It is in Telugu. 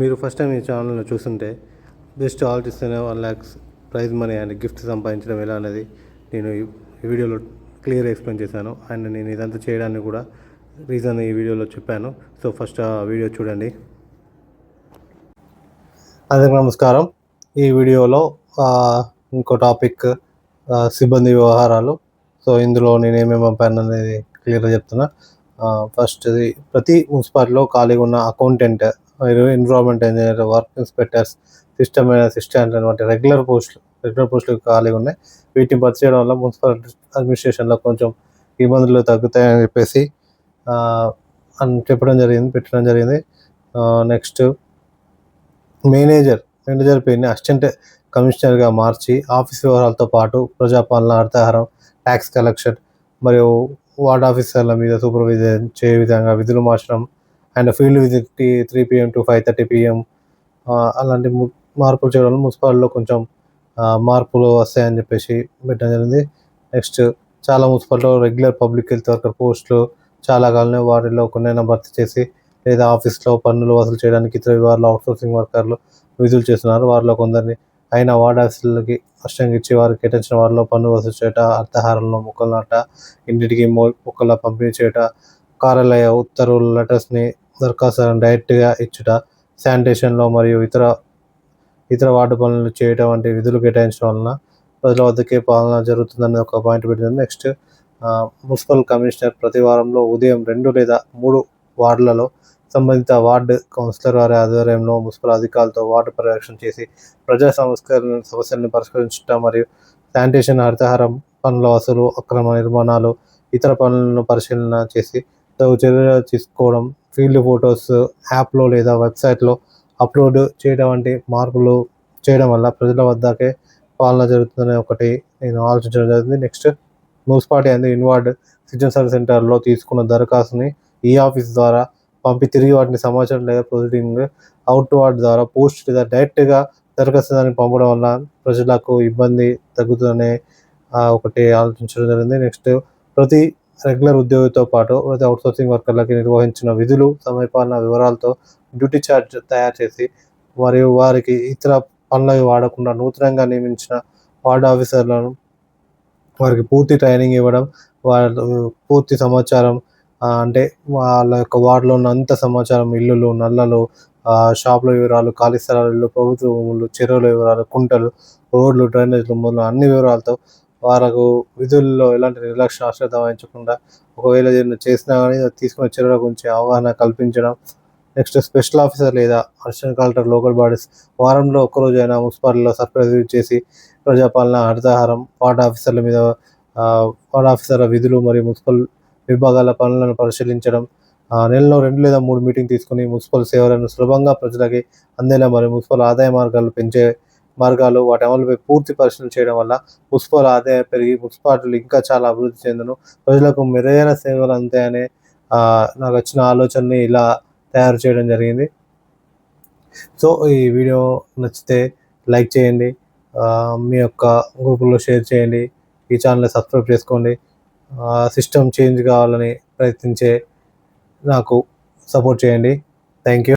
మీరు ఫస్ట్ టైం ఈ ఛానల్ని చూస్తుంటే బెస్ట్ ఆర్టిస్ట్ అనే one lakhs prize money and gift సంపాదించడం ఎలా అనేది నేను ఈ వీడియోలో క్లియర్ ఎక్స్ప్లెయిన్ చేశాను. అండ్ నేను ఇదంతా చేయడానికి కూడా రీజన్ ఈ వీడియోలో చెప్పాను. సో ఫస్ట్ ఆ వీడియో చూడండి. అందరికీ నమస్కారం. ఈ వీడియోలో ఇంకో టాపిక్ సిబ్బంది వ్యవహారాలు. సో ఇందులో నేను ఏమేమి పంపాను అనేది క్లియర్గా చెప్తున్నా. ఫస్ట్ ప్రతి మున్సిపాలిటీలో ఖాళీగా ఉన్న accountant environment engineer work inspectors system assistant వంటి రెగ్యులర్ పోస్టులు రెగ్యులర్ పోస్టులు ఖాళీగా ఉన్నాయి. వీటిని భర్తీ చేయడం వల్ల మున్సిపల్ అడ్మినిస్ట్రేషన్లో కొంచెం ఇబ్బందులు తగ్గుతాయని చెప్పేసి అని చెప్పడం జరిగింది పెట్టడం జరిగింది. నెక్స్ట్ మేనేజర్ మేనేజర్ పేరుని అసిస్టెంట్ కమిషనర్గా మార్చి ఆఫీస్ వ్యవహారాలతో పాటు ప్రజాపాలన అర్థాహారం ట్యాక్స్ కలెక్షన్ మరియు వార్డ్ ఆఫీసర్ల మీద సూపర్విజన్ చేయే విధంగా విధులు మార్చడం and field visit three PM to five thirty PM అలాంటి ము- మార్పులు చేయడం వల్ల మున్సిపాలిటీలో కొంచెం మార్పులు వస్తాయని చెప్పేసి పెట్టడం జరిగింది. నెక్స్ట్ చాలా మున్సిపాలిటీలో రెగ్యులర్ పబ్లిక్ హెల్త్ వర్కర్ పోస్టులు చాలా కాలనే వాటిలో కొన్నైనా భర్తీ చేసి లేదా ఆఫీస్లో పన్నులు వసూలు చేయడానికి ఇతర విభాగాల్లో అవుట్సోర్సింగ్ వర్కర్లు విధులు చేస్తున్నారు. వారిలో కొందరిని అయిన వార్డ్ ఆఫీసులకి అష్టంగా ఇచ్చి వారికి కేటాయించిన వారిలో పన్ను వసూలు చేయట అర్థహారంలో మొక్కలు నాట ఇంటికి మొక్కల పంపిణీ చేయట కార్యాలయ ఉత్తర్వుల లెటర్స్ని దరఖాస్తు డైరెక్ట్గా ఇచ్చుట శానిటేషన్లో మరియు ఇతర ఇతర వార్డు పనులు చేయటం వంటి విధులు కేటాయించడం వలన ప్రజల వద్దకే పాలన జరుగుతుందని ఒక పాయింట్ పెట్టింది. నెక్స్ట్ మున్సిపల్ కమిషనర్ ప్రతి వారంలో ఉదయం రెండు లేదా మూడు వార్డులలో సంబంధిత వార్డు కౌన్సిలర్ వారి ఆధ్వర్యంలో మున్సిపల్ అధికారులతో వార్డు పర్యవేక్షణ చేసి ప్రజా సంస్కరణ సమస్యలను పరిష్కరించడం మరియు శానిటేషన్ హరితహారం పనుల వసూలు అక్రమ నిర్మాణాలు ఇతర పనులను పరిశీలన చేసి తగు చర్యలు తీసుకోవడం ఫీల్డ్ ఫొటోస్ యాప్లో లేదా వెబ్సైట్లో అప్లోడ్ చేయడం వంటి మార్పులు చేయడం వల్ల ప్రజల వద్దకే పాలన జరుగుతుందనే ఒకటి నేను ఆలోచించడం జరిగింది నెక్స్ట్ మున్సిపాలిటీ అనేది ఇన్వార్డ్ సిటిజన్ సర్వీస్ సెంటర్లో తీసుకున్న దరఖాస్తుని ఈ ఆఫీస్ ద్వారా పంపి తిరిగి వాటిని సమాచారం లేదా ప్రొసీడింగ్ అవుట్ వార్డ్ ద్వారా పోస్ట్ లేదా డైరెక్ట్గా దరఖాస్తు దానికి పంపడం వల్ల ప్రజలకు ఇబ్బంది తగ్గుతుందనే ఒకటి ఆలోచించడం జరిగింది. నెక్స్ట్ ప్రతి రెగ్యులర్ ఉద్యోగితో పాటు ప్రతి అవుట్సోర్సింగ్ వర్కర్లకి నిర్వహించిన విధులు సమయపాలన వివరాలతో డ్యూటీ చార్జ్ తయారు చేసి మరియు వారికి ఇతర పనులవి వాడకుండా నూతనంగా నియమించిన వార్డ్ ఆఫీసర్లను వారికి పూర్తి ట్రైనింగ్ ఇవ్వడం వాళ్ళ పూర్తి సమాచారం అంటే వాళ్ళ యొక్క వార్డులో ఉన్న అంత సమాచారం ఇల్లులు నల్లలు షాపుల వివరాలు ఖాళీ స్థలాలు ప్రభుత్వ భూములు చెరువుల వివరాలు కుంటలు రోడ్లు డ్రైనేజ్లు మొదలు అన్ని వివరాలతో వారకు విధుల్లో ఎలాంటి నిర్లక్ష్య అశ్రద్ధ వహించకుండా ఒకవేళ ఏదైనా చేసినా కానీ తీసుకున్న చర్యల గురించి అవగాహన కల్పించడం. నెక్స్ట్ స్పెషల్ ఆఫీసర్ లేదా అసిస్టెంట్ కలెక్టర్ లోకల్ బాడీస్ వారంలో ఒక్కరోజైనా మున్సిపాలిటీలో సర్ప్రైజ్ చేసి ప్రజాపాలన హరితహారం వార్డ్ ఆఫీసర్ల మీద వార్డ్ ఆఫీసర్ల విధులు మరియు మున్సిపల్ విభాగాల పనులను పరిశీలించడం. ఆ, నెలలో రెండు లేదా మూడు మీటింగ్ తీసుకుని మున్సిపల్ సేవలను సులభంగా ప్రజలకి అందేలా మరియు మున్సిపల్ ఆదాయ మార్గాలు పెంచే మార్గాలు వాటి అమలుపై పూర్తి పరిశీలన చేయడం వల్ల మున్సిపల్ ఆదాయం పెరిగి మున్సిపాలిటీలు ఇంకా చాలా అభివృద్ధి చెందును. ప్రజలకు మెరుగైన సేవలు అందాయనే నాకు వచ్చిన ఆలోచనని ఇలా తయారు చేయడం జరిగింది. సో ఈ వీడియో నచ్చితే లైక్ చేయండి మీ యొక్క గ్రూపుల్లో షేర్ చేయండి ఈ ఛానల్ని సబ్స్క్రైబ్ చేసుకోండి. సిస్టమ్ చేంజ్ కావాలని ప్రయత్నించే నాకు సపోర్ట్ చేయండి. Thank you.